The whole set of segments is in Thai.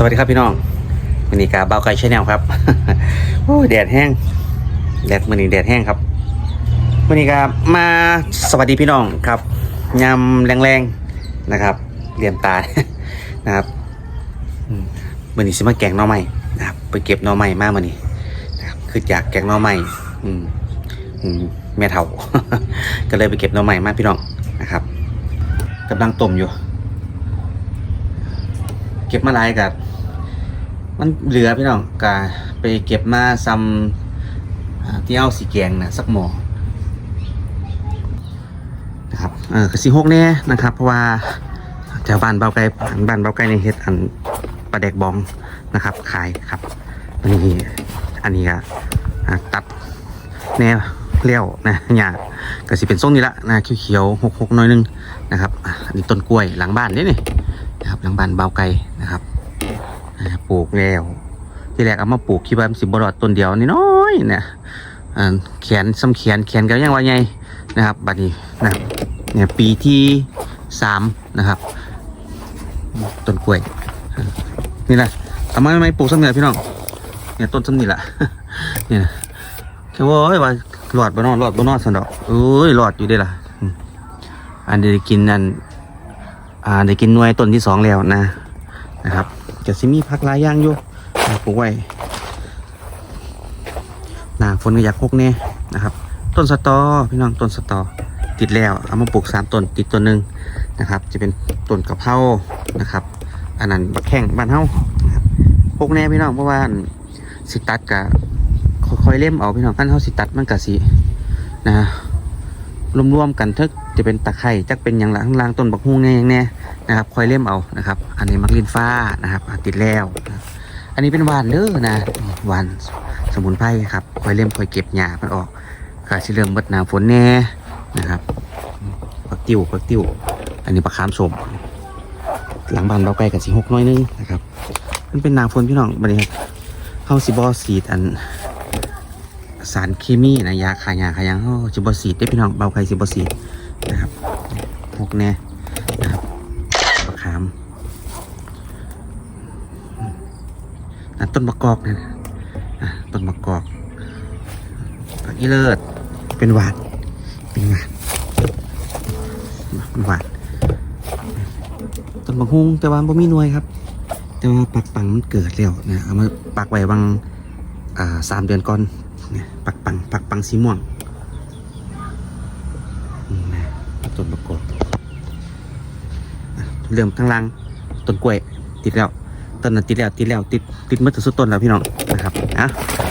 สวัสดีครับพี่น้องมินิกาเบาไก่ชแนลครับโอ้แดดแห้งแดดมือนี้แดดแห้งครับมินิกามาสวัสดีพี่น้องครับยำแรงๆนะครับเรียมตานะครับอืมมือนี้สิมาแกงน่อไม้นะครับ ไปเก็บน่อไม้มามือนี้นะครับคืออยากแกงน่อไม้อืมอืมแม่เฒ่าก็เลยไปเก็บน่อไม้มาพี่น้องนะครับกำลังต้มอยู่ เก็บมาหลายกับ มันเหลือพี่น้องกาไปเก็บมาซ้ำอ่าที่เอาสีแกงนะสักหมอนะครับเออกระสีหกแน่นะครับ เพราะว่าแถวบ้านเบาไก่บ้านเบาไก่ในเฮ็ดอันปลาแดกบองนะครับ ขายครับอันนี้อันนี้ก็อ่าตัดแนวเลี้ยวนะหญ้าก็สิเป็นทรงนี้ละนะเขียวๆหกหกๆน้อยนึงนะครับอันนี้ต้นกล้วยหลังบ้านนี่นี่นะครับหลังบ้านเบาไก่นะครับ ปลูกแล้ว ที่แรกเอามาปลูกคิดว่ามันสิบรอดต้นเดียวนี่น้อยเนี่ยแขนซ้ำแขนแขนก็ยังว่าไงนะครับบัดนี้นะครับเนี่ยปีที่สามนะครับต้นกล้วยนี่แหละเอามาไม่ปลูกซ้ำเนี่ยพี่น้องเนี่ยต้นซ้ำนี่แหละเนี่ยแค่ว่าโอ้ยว่าหลอดบ่นอนหลอดบนอนสันดอกเอ้ยหลอดอยู่เด้ล่ะอันเดียกินนั่นอ่าได้กินหน่วยต้นที่สองแล้วนะนะครับ จะซิมีพักหลายอย่างอยู่ปลูกไว้หนาฝนก็อยากพกแน่นะครับ ต้นสตอพี่น้องต้นสตอติดแล้วเอามาปลูกสามต้นติดต้นหนึ่งนะครับ จะเป็นต้นกะเพรานะครับ อันนั้นบักแข้งบ้านเฮาพกแน่พี่น้องเพราะว่าสิตัดกะค่อยๆเล่มเอาพี่น้องขั้นเฮาสิตัดมันกะสินะ รวมๆกันทึกจะเป็นตะไคร่จักเป็นอย่างละข้างล่างต้นบักฮุ้งแน่อย่างแน่นะครับคอยเล่มเอานะครับ อันนี้มักลินฟ้านะครับติดแล้ว อันนี้เป็นหวานเด้อนะหวานสมุนไพรครับคอยเล่มคอยเก็บหญ้ามันออกก็สิเริ่มเบิดหนาฝนแน่นะครับปักติ้วปักติ้ว อันนี้ปลาคามสมหลังบ้านเราใกล้กับสีหกน้อยนึงนะครับ มันเป็นนาฝนพี่น้องบัดนี้เฮาสิบอสีดอัน สารเคมีนะยาขายยาขายยังเขาจิบสีดได้พี่น้องเบาไข่จิบสีดนะครับพวกแน่นะครับมะขามนั่นต้นมะกอกนะอะต้นมะกอกผักอีเลิศเป็นหวานเป็นหวานเป็นหวานต้นมะฮุงแต่ว่าบ่มีหน่วยครับ แต่ว่าปักปังมันเกิดแล้วนะเอามาปักไว้บางอ่าสามเดือนก่อน เนี่ยปักปังปักปังสีม่วงอืมนะต้นประกอบอะเริ่มข้างล่างต้นกล้วยติดแล้วต้นนั้นติดแล้วติดแล้วติดติดเมื่อสุดต้นแล้วพี่น้องนะครับอะ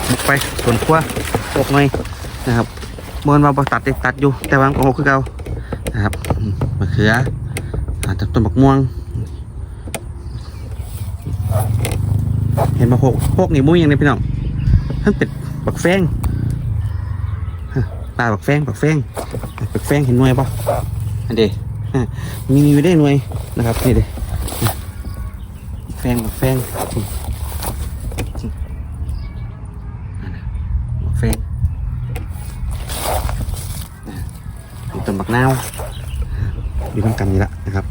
บุกไปต้นขั้วโอกหน่อยนะครับเมื่อวันมาตัดได้ตัดอยู่แต่ว่าโอ้คือเก่านะครับอืมมะเขืออ่าต้นบักม่วง เห็นมะโพกโพกนี่มุ้ยยังไงพี่น้องท่านเป็ด บักแฟงปลาบักแฟงบักแฟงบักแฟงเห็นหน่วยปะอันเดมีมีอยู่ได้หน่วยนะครับนี่เดแฟงบักแฟงบักแฟงอะมีต้นบักนาวมีต้นกันนี่ละนะครับ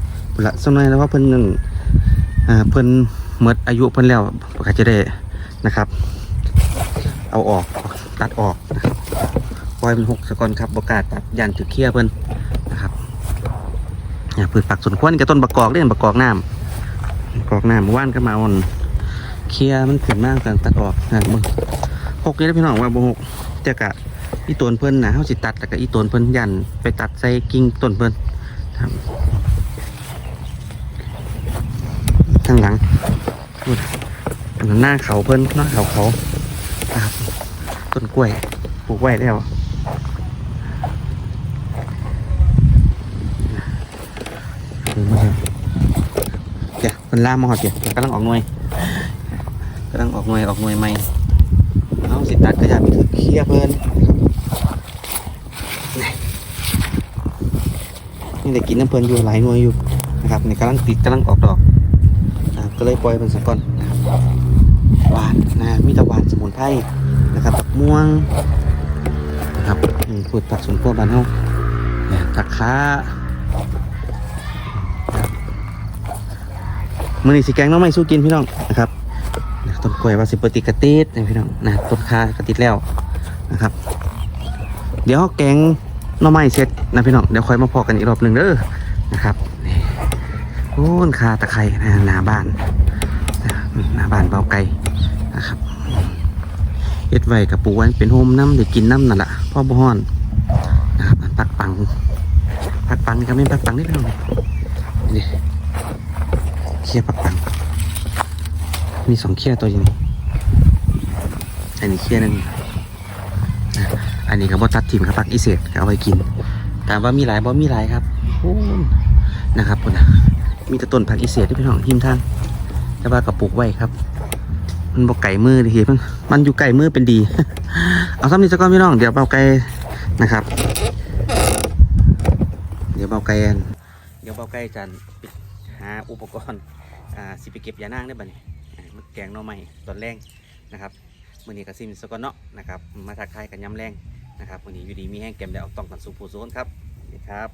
ละสักหน่อยแล้วว่าเพิ่นนั่นอ่าเพิ่นเมดอายุเพิ่นแล้วก็จะได้นะครับ เอาออกตัดออกรับปล่อยมันหกสะกอนครับบกล้าตัดยันถือเคี้ยเพิ่นนะครับเนี่ยพืชผักสวนครัวนี่ก็ต้นประกอบเล่นประกอบน้ำประกอบน้ำว่านก็มาอ่อนเคี้ยมันขึ้นมากกันตัดออกนะมึงหกนี่นะพี่น้องว่าบ่หกแต่กะอีต้นเพิ่นนะเฮาสิตัดแต่กะอีต้นเพิ่นยันไปตัดใส่กิ่งต้นเพิ่นครับข้างหลังหน้าเขาเพิ่นหน้าเขาเขา นะครับต้นกล้วยปลูกไว้แล้วดูมาครับเดี๋ยวมันล่ามมาหอดเดี๋ยวกำลังออกหน่วยกำลังออกหน่วยออกหน่วยใหม่เอาสิตัดก็อยากไปถือเคลียร์เพิ่นนี่นี่กินน้ำเพลินอยู่หลายหน่วยอยู่นะครับนี่กำลังติดกำลังออกดอกก็เลยปล่อยมันสักก่อนนะครับหวานนะมีตะวาน มุนไพรนะครับผักม่วงนะครับอืมพูดผักสวนครัวบ้านเฮาเนี่ยผักค้ามือนี้สิแกงน้องไม้สู้กินพี่น้องนะครับต้นกล้วยว่าสิปติกระติดนะพี่น้องนะต้นคากติดแล้วนะครับ เดี๋ยวแกงน้องไม้เสร็จนะพี่น้องเดี๋ยวค่อยมาพอกันอีกรอบหนึ่งเด้อนะครับนี่โอ้นคาตะไคร้นะหน้าบ้านนะหน้าบ้านเบาไก่นะครับ เฮ็ดไว้กับปูไว้เป็นโฮมน้ำได้กินน้ำนั่นแหละพ่อบ่ฮ้อนนะครับอักปังปักปังนี่ก็ไม่นปักปังนี่พี่น้องนี่เคี่ยปักปัง มีสองเคี่ยตัวอยู่นี่อันนี้เคี่ยนึงอันนี้ก็บอตัดทิมครับปักอีเศษเอาไว้กินถามว่ามีหลายบ่มีหลายครับนะครับคุณนะมีแต่ต้นผักอีเศษที่พี่น้องทิมทางแต่ว่ากระปลูกไว้ครับ มันบอกไก่มือดิเพิ่งมันอยู่ไก่มือเป็นดี เอาซ้ำนี้สักก้อนพี่น้องเดี๋ยวเบาไก่นะครับ เดี๋ยวเบาไก่เดี๋ยวเบาไก่จันหาอุปกรณ์อ่าสิไปเก็บยานางได้บ่เนี่ยอ่ามาแกงหน่อไม้ตอนแรงนะครับมื้อนี้ก็ซิมสกอนเนาะนะครับมาทักทายกันย้ำแรงนะครับมื้อนี้อยู่ดีมีแห้งแก้มได้เอาต้องกันสู่ผู้โซนครับสวัสดีครับ